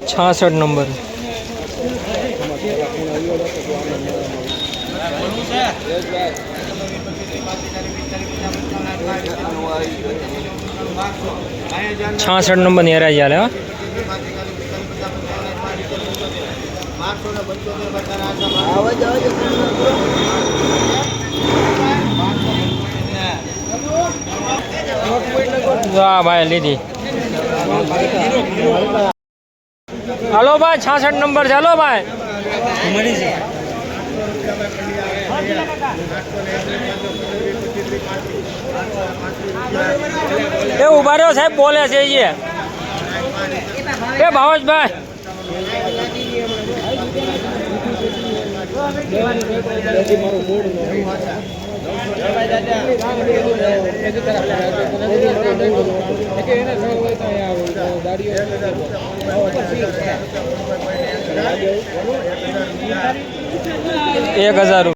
છાસઠ નંબર. છાસઠ નંબરની હરાઈ ચાલે હા. વાહ ભાઈ લીધી. હાલો ભાઈ, છાસઠ નંબર છે. હાલો ભાઈ. એ ઊભા રહ્યો સાહેબ, બોલે છે એ એ ભાવેશભાઈ. એક હજાર